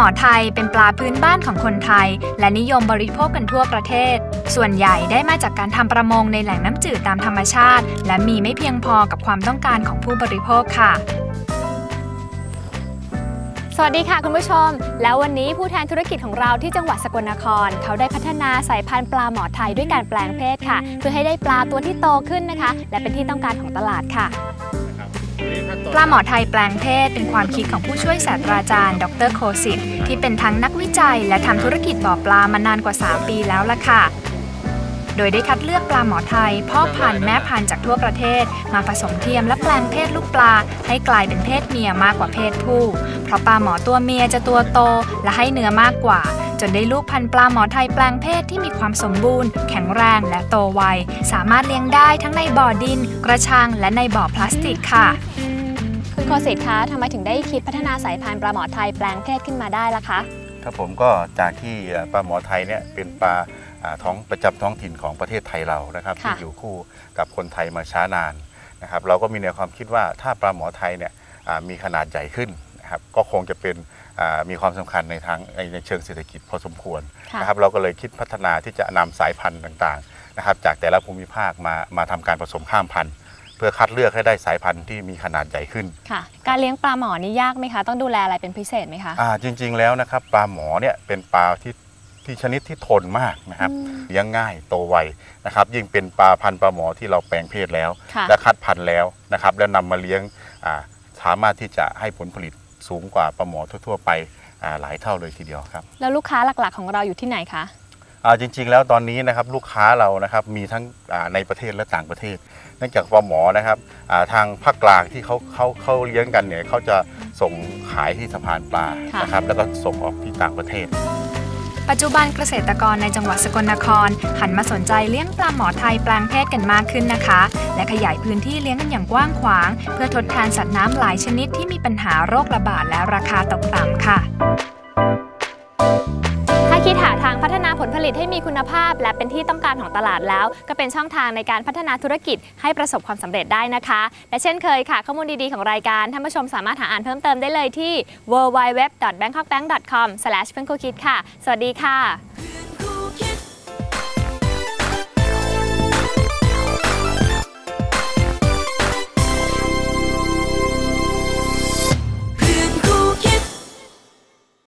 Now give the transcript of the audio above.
หมอไทยเป็นปลาพื้นบ้านของคนไทย และนิยมบริโภคกันทั่วประเทศ ส่วนใหญ่ได้มาจากการทำประมงในแหล่งน้ำจืดตามธรรมชาติ และมีไม่เพียงพอกับความต้องการของผู้บริโภคค่ะ สวัสดีค่ะคุณผู้ชม แล้ววันนี้ผู้แทนธุรกิจของเราที่จังหวัดสกลนคร เขาได้พัฒนาสายพันธุ์ปลาหมอไทยด้วยการแปลงเพศค่ะ เพื่อให้ได้ปลาตัวที่โตขึ้นนะคะ และเป็นที่ต้องการของตลาดค่ะ ปลาหมอไทยแปลงเพศเป็นความคิดของผู้ช่วยศาสตราจารย์ ดรโคสิตที่เป็นทั้งนักวิจัย และทำธุรกิจบ่อปลามานานกว่า 3 ปีแล้วล่ะค่ะ โดยได้คัดเลือกปลาหมอไทยพ่อพันธุ์แม่พันธุ์จากทั่วประเทศ มาผสมเทียมและแปลงเพศลูกปลา ให้กลายเป็นเพศเมียมากกว่าเพศผู้ เพราะปลาหมอตัวเมียจะตัวโต และให้เนื้อมากกว่า จนได้ลูกพันธุ์ปลาหมอไทยแปลงเพศที่มีความสมบูรณ์ แข็งแรงและโตไวสามารถเลี้ยงได้ทั้งในบ่อดิน กระชังและในบ่อพลาสติกค่ะคุณโคสิตคะทำไมถึงได้คิดพัฒนาสายพันธุ์ปลาหมอไทยแปลงเพศขึ้นมาได้ล่ะคะ ครับผมก็จากที่เอ่อปลาหมอไทยเนี่ยเป็นปลาอ่าท้องประจำท้องถิ่นของประเทศไทยเรานะครับค่ะที่อยู่คู่กับคนไทยมาช้านานนะครับ เราก็มีแนวความคิดว่าถ้าปลาหมอไทยเนี่ยอ่ามีขนาดใหญ่ขึ้นนะครับก็คงจะเป็นอ่ามีความสำคัญในทางในในเชิงเศรษฐกิจพอสมควรค่ะนะครับ เราก็เลยคิดพัฒนาที่จะนำสายพันธุ์ต่างๆนะครับ จากแต่ละภูมิภาคมามาทำการผสมข้ามพันธุ์ เพื่อคัดเลือกให้ได้สายพันธุ์ที่มีขนาดใหญ่ขึ้น ค่ะ การเลี้ยงปลาหมอนี่ยากไหมคะ ต้องดูแลอะไรเป็นพิเศษไหมคะอ่าจริง ๆแล้วนะครับปลาหมอเนี่ยเป็นปลาที่ที่ชนิดที่ทนมากนะครับอืมเลี้ยงง่ายโตไวนะครับ ยิ่งเป็นปลาพันธุ์ปลาหมอที่เราแปลงเพศแล้วค่ะและคัดพันธุ์แล้วนะครับ แล้วนำมาเลี้ยงอ่าสามารถที่จะให้ผลผลิตสูงกว่าปลาหมอทั่ว ๆ ไปอ่าหลายเท่าเลยทีเดียวครับ แล้วลูกค้าหลักๆของเราอยู่ที่ไหนคะ อ่าจริงๆ แล้วตอนนี้นะครับลูกค้าเรานะครับมีทั้งอ่าในประเทศและต่างประเทศ เนื่องจากปลาหมอนะครับอ่าทางภาคกลางที่เขาเขาเขาเลี้ยงกันเนี่ยเขาจะส่งขายที่สะพานปลาค่ะ นะครับแล้วก็ส่งออกที่ต่างประเทศ ปัจจุบันเกษตรกรในจังหวัดสกลนคร หันมาสนใจเลี้ยงปลาหมอไทยแปลงเพศกันมากขึ้นนะคะ และขยายพื้นที่เลี้ยงกันอย่างกว้างขวาง เพื่อทดแทนสัตว์น้ำหลายชนิดที่มีปัญหาโรคระบาดและราคาตกต่ำค่ะถ้า คิดหาทางพัฒนาผลผลิตให้มีคุณภาพ และเป็นที่ต้องการของตลาดแล้ว ก็เป็นช่องทางในการพัฒนาธุรกิจให้ประสบความสำเร็จได้นะคะ และเช่นเคยค่ะ ข้อมูลดีๆของรายการท่านผู้ชมสามารถหาอ่านเพิ่มเติมได้เลยที่ www.bangkokbank.com/pen ค่ะ สวัสดีค่ะ